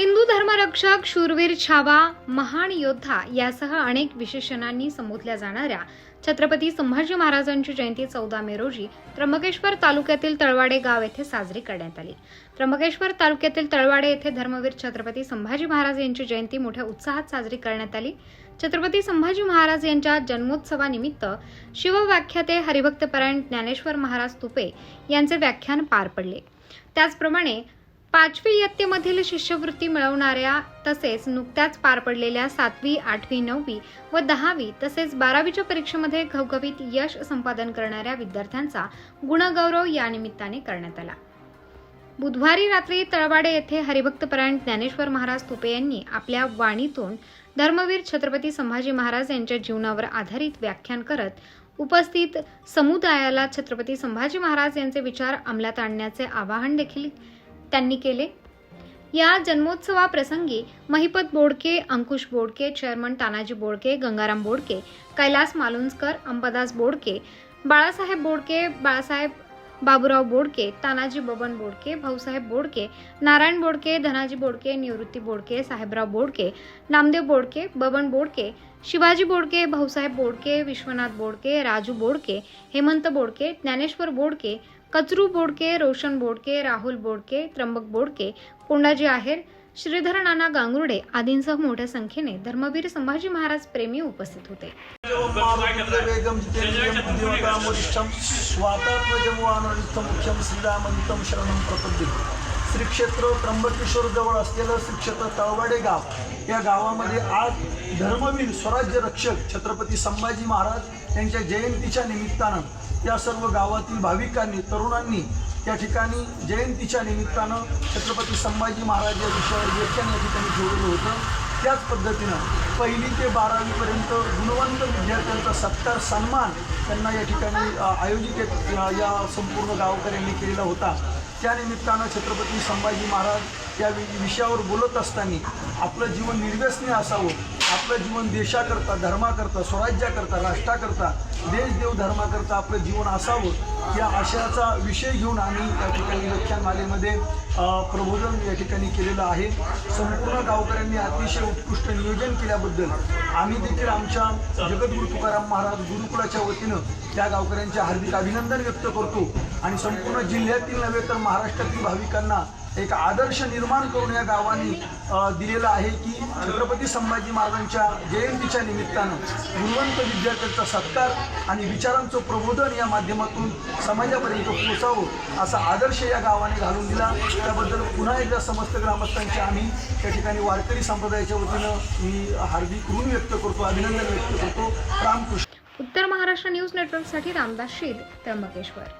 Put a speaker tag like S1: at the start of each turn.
S1: हिंदू धर्मरक्षक शूरवीर छावा महान योद्धा यासह अनेक विशेषणांनी संबोधल्या जाणाऱ्या छत्रपती संभाजी महाराजांची जयंती चौदा मे रोजी त्र्यंबकेश्वर तालुक्यातील तळवाडे गाव येथे साजरी करण्यात आली. त्र्यंबकेश्वर तालुक्यातील तळवाडे येथे धर्मवीर छत्रपती संभाजी महाराज यांची जयंती मोठ्या उत्साहात साजरी करण्यात आली. छत्रपती संभाजी महाराज यांच्या जन्मोत्सवानिमित्त शिवव्याख्याते हरिभक्तपरायण ज्ञानेश्वर महाराज तुपे यांचे व्याख्यान पार पडले. त्याचप्रमाणे पाचवी इयत्तेमधील शिष्यवृत्ती मिळवणाऱ्या तसेच नुकत्याच पार पडलेल्या सातवी आठवी नववी व दहावी तसेच बारावीच्या परीक्षेमध्ये घवघवीत यश संपादन करणाऱ्या विद्यार्थ्यांचा गुणगौरव या निमित्ताने करण्यात आला. बुधवारी रात्री तळवाडे येथे हरिभक्तपरायण ज्ञानेश्वर महाराज तुपे यांनी आपल्या वाणीतून धर्मवीर छत्रपती संभाजी महाराज यांच्या जीवनावर आधारित व्याख्यान करत उपस्थित समुदायाला छत्रपती संभाजी महाराज यांचे विचार अंमलात आणण्याचे आवाहन देखील त्यांनी केले. या जन्मोत्सवाप्रसंगी महिपत बोडके अंकुश बोडके चेअरमन तानाजी बोडके गंगाराम बोडके कैलास मालुंजकर अंबादास बोडके बाळासाहेब बोडके बाळासाहेब बाबूराव बोडके तानाजी बबन बोडके भाऊसाहेब बोडके नारायण बोडके धनाजी बोडके निवृत्ती बोडके साहेबराव बोडके नामदेव बोडके बबन बोडके शिवाजी बोडके भाऊसाहेब बोडके विश्वनाथ बोडके राजू बोडके हेमंत बोडके ज्ञानेश्वर बोडके कचरू बोडके रोशन बोडके राहुल बोडके त्र्यंबक बोडके कोंडाजी आहेर श्रीधर नाना गांगुर्डे आदींसह मोठ्या संख्येने धर्मवीर संभाजी महाराज प्रेमी उपस्थित होते.
S2: वेगम मुख्यम बुद्धिमतामोदिष्टं स्वातात्मजमुवानरिष्ठं मुख्यं श्रीरामनितं शरणं प्रपद्ये श्री त्र्यंबकेश्वर जवळ असलेलं श्रीक्षेत्र तळवाडे गाव. या गावामध्ये आज धर्मवीर स्वराज्य रक्षक छत्रपती संभाजी महाराज यांच्या जयंतीच्या निमित्तानं या सर्व गावातील भाविकांनी तरुणांनी त्या ठिकाणी जयंतीच्या निमित्तानं छत्रपती संभाजी महाराज या विषयावर व्याख्यान या ठिकाणी ठेवलेलं होतं. त्याच पद्धतीनं पहिली ते बारावीपर्यंत गुणवंत विद्यार्थ्यांचा सत्कार सन्मान त्यांना या ठिकाणी आयोजित या संपूर्ण गावकऱ्यांनी केलेला होता. त्यानिमित्तानं छत्रपती संभाजी महाराज या विषयावर बोलत असताना आपलं जीवन निर्व्यसनी असावं आपलं जीवन देशाकरता धर्माकरता स्वराज्याकरता राष्ट्राकरता देशदेव धर्माकरता आपलं जीवन असावं या आशयाचा विषय घेऊन आम्ही या ठिकाणी व्याख्यानमालेमध्ये प्रबोधन या ठिकाणी केलेलं आहे. संपूर्ण गावकऱ्यांनी अतिशय उत्कृष्ट नियोजन केल्याबद्दल आम्ही देखील आमच्या जगद्गुरु तुकाराम महाराज गुरुकुलाच्या वतीनं त्या गावकऱ्यांचे हार्दिक अभिनंदन व्यक्त करतो. आणि संपूर्ण जिल्ह्यातील नव्हे तर महाराष्ट्रातील भाविकांना एक आदर्श निर्माण करून या गावांनी दिलेलं दिलेला आहे की छत्रपती संभाजी महाराजांच्या जयंतीच्या निमित्तानं गुणवंत विद्यार्थ्यांचा सत्कार आणि विचारांचं प्रबोधन या माध्यमातून समाजापर्यंत पोचावं असा आदर्श या गावाने घालून दिला. त्याबद्दल पुन्हा एकदा समस्त ग्रामस्थांचे आम्ही त्या ठिकाणी वारकरी संप्रदायाच्या वतीनं मी हार्दिक ऋण व्यक्त करतो अभिनंदन व्यक्त करतो. रामकृष्ण.
S1: उत्तर महाराष्ट्र न्यूज नेटवर्कसाठी रामदास शीद त्र्यंबकेश्वर.